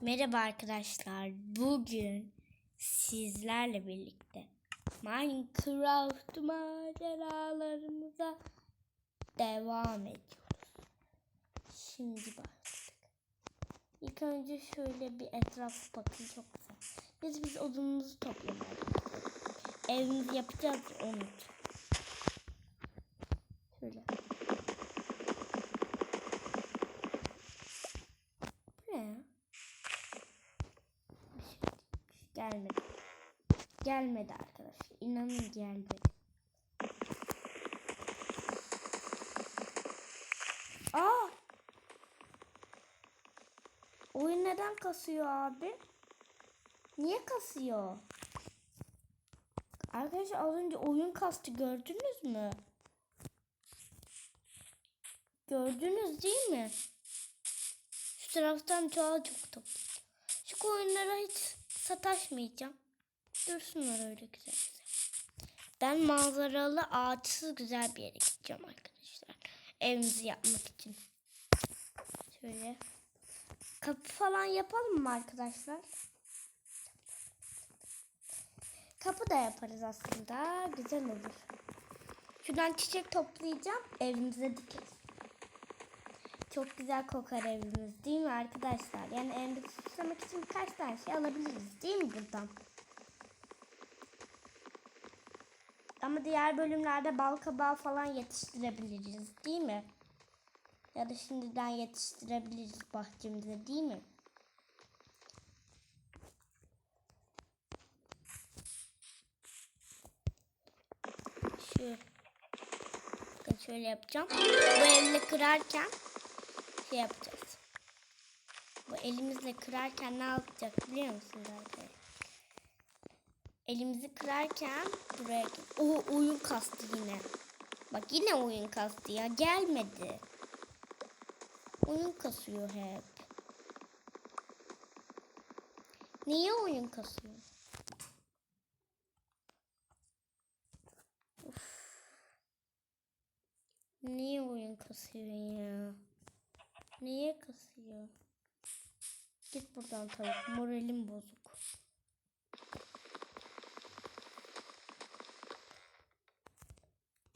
Merhaba arkadaşlar. Bugün sizlerle birlikte Minecraft maceralarımıza devam ediyoruz. Şimdi başladık. İlk önce şöyle bir etraf bakın çok güzel. Biz biz odunumuzu toplamaya başladık. Evimizi yapacağız için. Şöyle. Bu ne ya? Bir şey değilmiş. Gelmedi. Gelmedi arkadaşlar. İnanın gelmedi. Aa! Oyun neden kasıyor abi? Niye kasıyor? Arkadaşlar az önce oyun kastı gördünüz mü? Gördünüz değil mi? Şu taraftan çoğal çok top. Şu koyunlara hiç sataşmayacağım. Dursunlar öyle güzel güzel. Ben manzaralı ağaçsız güzel bir yere gideceğim arkadaşlar. Evimizi yapmak için. Şöyle. Kapı falan yapalım mı arkadaşlar? Kapı da yaparız aslında. Güzel olur. Şuradan çiçek toplayacağım. Evimize dikeriz. Çok güzel kokar evimiz değil mi arkadaşlar? Yani evimizi süslemek için birkaç tane şey alabiliriz değil mi buradan? Ama diğer bölümlerde bal kabağı falan yetiştirebiliriz değil mi? Ya da şimdiden yetiştirebiliriz bahçemize değil mi? Şu şöyle yapacağım. Bu elle kırarken şey yapacağız. Bu elimizle kırarken ne yapacak biliyor musunuz arkadaşlar? Elimizi kırarken buraya o oyun kastı yine. Bak yine oyun kastı ya gelmedi. Oyun kasıyor hep. Niye oyun kasıyor? Niye oyun kasıyor ya? Niye kasıyor? Git buradan tavuk. Moralim bozuk.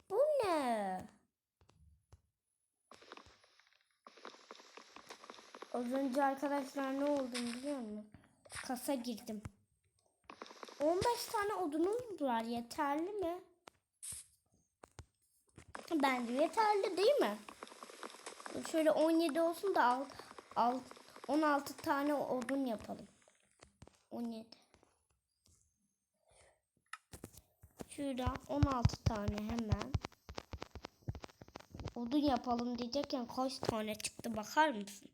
Bu ne? Az önce arkadaşlar ne oldu biliyor musun? Kasa girdim. 15 tane odunumuz var. Yeterli mi? Bence yeterli değil mi? Şöyle 17 olsun da al, al 16 tane odun yapalım. 17. Şurada 16 tane hemen. Odun yapalım diyecekken kaç tane çıktı bakar mısın?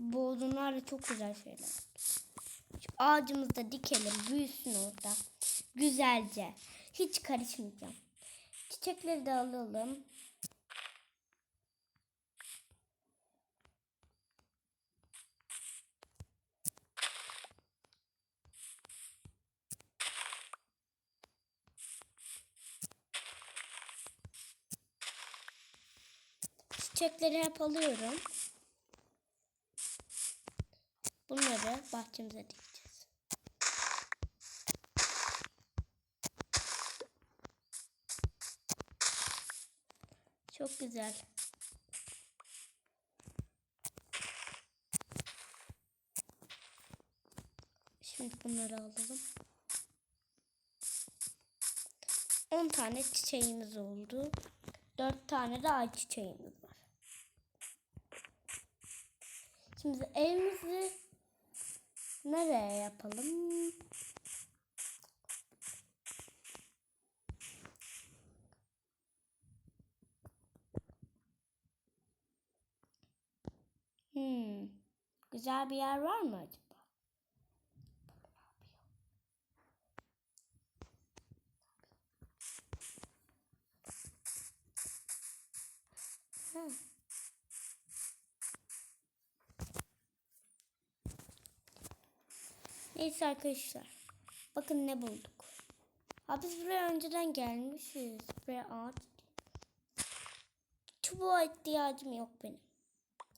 Bu odunlar da çok güzel şeyler. Şu ağacımızı da dikelim büyüsün orada. Güzelce. Hiç karışmayacağım. Çiçekleri de alalım. Çiçekleri hep alıyorum. Bunları bahçemize dikeceğiz. Çok güzel. Şimdi bunları alalım. 10 tane çiçeğimiz oldu. 4 tane de ay çiçeğimiz var. Şimdi evimizi nereye yapalım? Hmm. Güzel bir yer var mı acaba? Ha. Neyse arkadaşlar. Bakın ne bulduk. Ha biz buraya önceden gelmişiz. Buraya ağaç. Çubuğa ihtiyacım yok benim.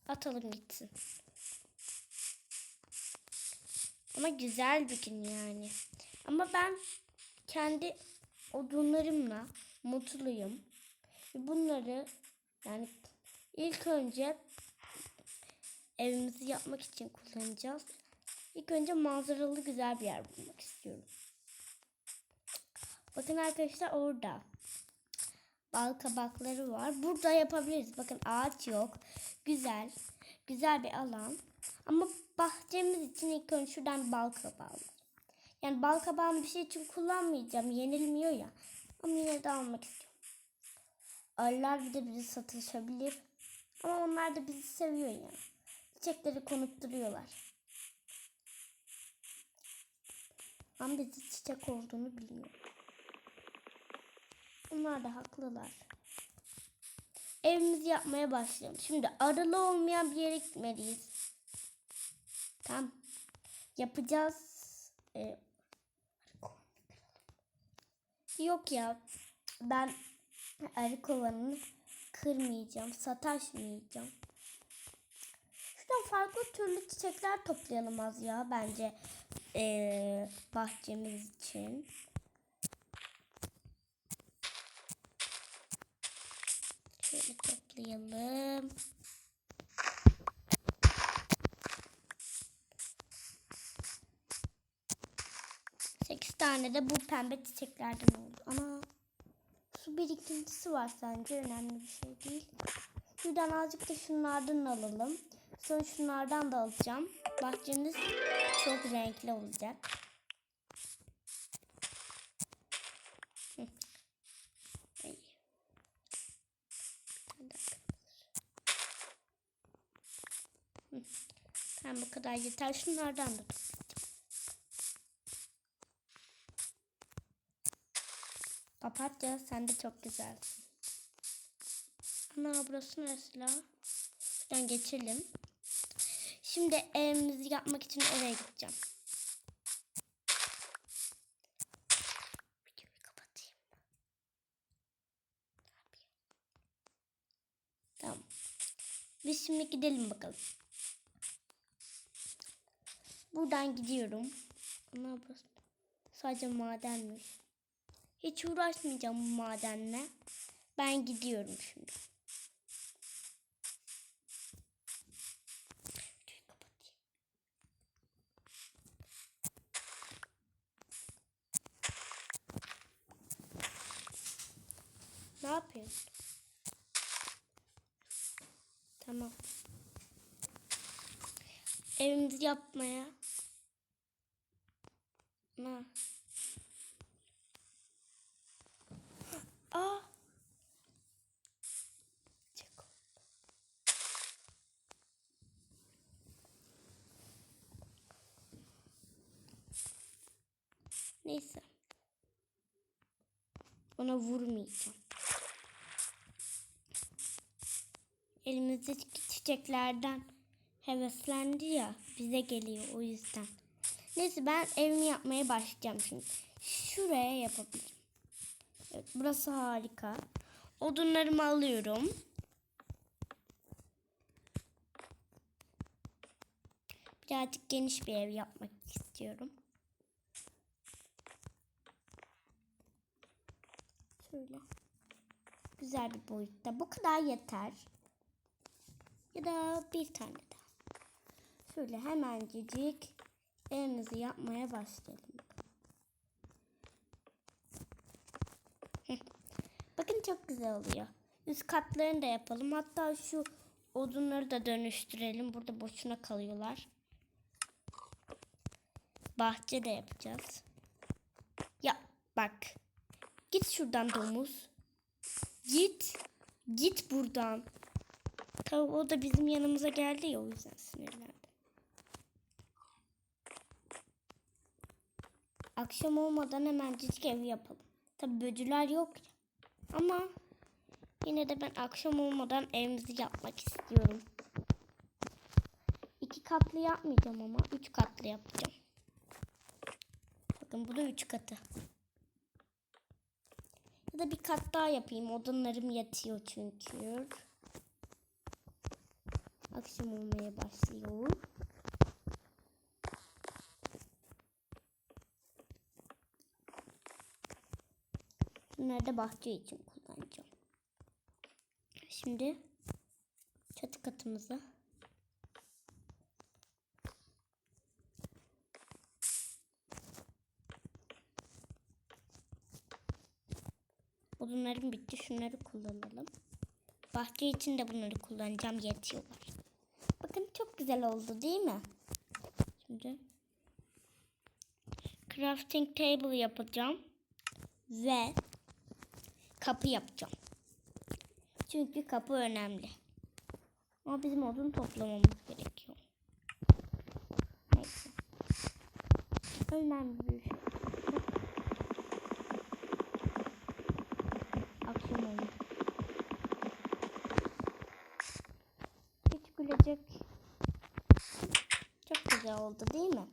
Atalım gitsin. Ama güzel bir gün yani. Ama ben kendi odunlarımla mutluyum. Bunları yani ilk önce evimizi yapmak için kullanacağız. İlk önce manzaralı güzel bir yer bulmak istiyorum. Bakın arkadaşlar orada. Bal kabakları var. Burada yapabiliriz. Bakın ağaç yok. Güzel. Güzel bir alan. Ama bahçemiz için ilk önce şuradan bal kabağı. Yani bal kabağını bir şey için kullanmayacağım. Yenilmiyor ya. Ama yine de almak istiyorum. Arılar bir de bizi satışabilir. Ama onlar da bizi seviyor yani. Çiçekleri konup Ama bizi çiçek olduğunu bilmiyor. Onlar da haklılar. Evimizi yapmaya başlayalım. Şimdi arılı olmayan bir yere gitmeliyiz. Tamam. Yapacağız. Ee, yok ya. Ben arı kovanını kırmayacağım. Sataşmayacağım. Şuradan farklı türlü çiçekler toplayalım az ya bence. Ee, bahçemiz için. Şöyle toplayalım. Sekiz tane de bu pembe çiçeklerden oldu. Ana su birikintisi var sence önemli bir şey değil. Şuradan azıcık da şunlardan alalım. Sonra şunlardan da alacağım. Bahçemiz çok renkli olacak. Tamam bu kadar yeter. Şunlardan da. Papatya sen de çok güzelsin. Ana burası neresi la? Şuradan geçelim. Şimdi evimizi yapmak için oraya gideceğim. Videoyu kapatayım. Tamam. Biz şimdi gidelim bakalım. Buradan gidiyorum. Bu sadece madenmiş. Hiç uğraşmayacağım bu madenle. Ben gidiyorum şimdi. Ne yapıyorsun? Tamam. Evimizi yapmaya. Ne? Aa. Çek. Neyse. Ona vurmayacağım. Elimizdeki çiçeklerden heveslendi ya bize geliyor o yüzden. Neyse ben evimi yapmaya başlayacağım şimdi. Şuraya yapabilirim. Evet burası harika. Odunlarımı alıyorum. Birazcık geniş bir ev yapmak istiyorum. Şöyle. Güzel bir boyutta. Bu kadar yeter. Ya da bir tane daha. Şöyle hemencecik evimizi yapmaya başlayalım. Bakın çok güzel oluyor. Üst katlarını da yapalım. Hatta şu odunları da dönüştürelim. Burada boşuna kalıyorlar. Bahçe de yapacağız. Ya bak. Git şuradan domuz. Git. Git buradan. Tabii o da bizim yanımıza geldi ya o yüzden sinirlendi. Akşam olmadan hemen cicik evi yapalım. Tabii böcüler yok ya. Ama yine de ben akşam olmadan evimizi yapmak istiyorum. İki katlı yapmayacağım ama üç katlı yapacağım. Bakın bu da üç katı. Ya da bir kat daha yapayım. Odunlarım yatıyor çünkü akşam olmaya başlıyor. Bunları da bahçe için kullanacağım. Şimdi çatı katımıza Bunların bitti. Şunları kullanalım. Bahçe için de bunları kullanacağım. Yetiyorlar. Çok güzel oldu değil mi? Şimdi crafting table yapacağım. Ve kapı yapacağım. Çünkü kapı önemli. Ama bizim odun toplamamız gerekiyor. Neyse. Önemli bir şey. Akşam oldu. Hiç gülecek. Çok güzel oldu değil mi?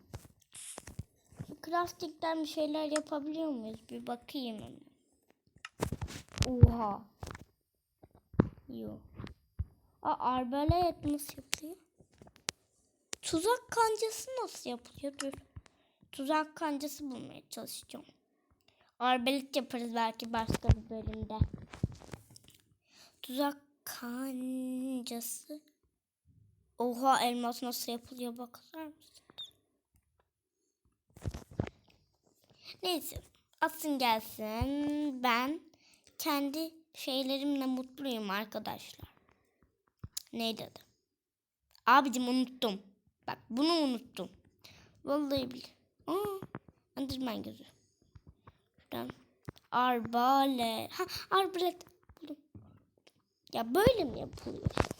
Şu crafting'den bir şeyler yapabiliyor muyuz? Bir bakayım hemen. Oha. Yok. Aa, arbalet nasıl yapılıyor? Tuzak kancası nasıl yapılıyor? Dur. Tuzak kancası bulmaya çalışacağım. Arbalet yaparız belki başka bir bölümde. Tuzak kancası. Oha elmas nasıl yapılıyor bakar mısın? Neyse. Atsın gelsin. Ben kendi şeylerimle mutluyum arkadaşlar. Neydi adı? Abicim unuttum. Bak bunu unuttum. Vallahi bil. Aa, Enderman gözü. Şuradan. Arbalet. Ha, arbalet. Buldum. Ya böyle mi yapılıyor?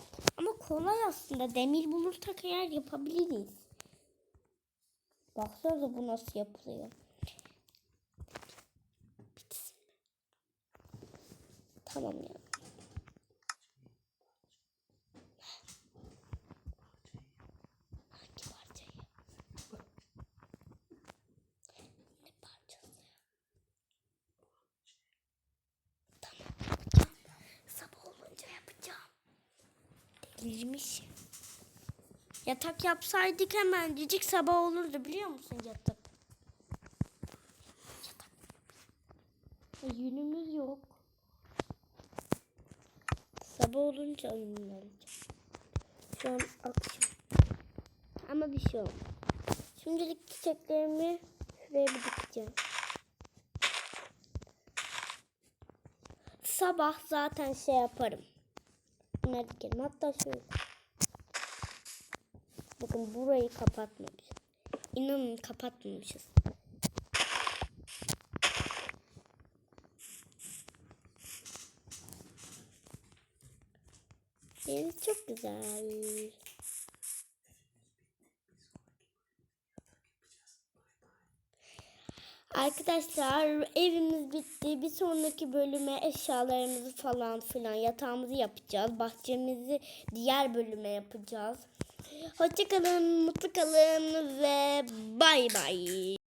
Kolay aslında. Demir bulursak eğer yapabiliriz. Baksana bu nasıl yapılıyor. Tamam ya. Hangi parçayı? Ne parçası? Tamam yapacağım. Sabah olunca yapacağım. Delirmiş. Yatak yapsaydık hemen cicik sabah olurdu biliyor musun yatak? Yatak. E, yünümüz yok. Sabah olunca yününü alacağım. Şu an akşam. Ama bir şey olmaz. Şimdilik çiçeklerimi şuraya bir. Sabah zaten şey yaparım. Bunları dikerim. Hatta şöyle. Bakın burayı kapatmamışız. İnanın kapatmamışız. Deniz çok güzel. Arkadaşlar evimiz bitti. Bir sonraki bölüme eşyalarımızı falan filan yatağımızı yapacağız. Bahçemizi diğer bölüme yapacağız. Hoşçakalın, mutlu kalın ve bay bay.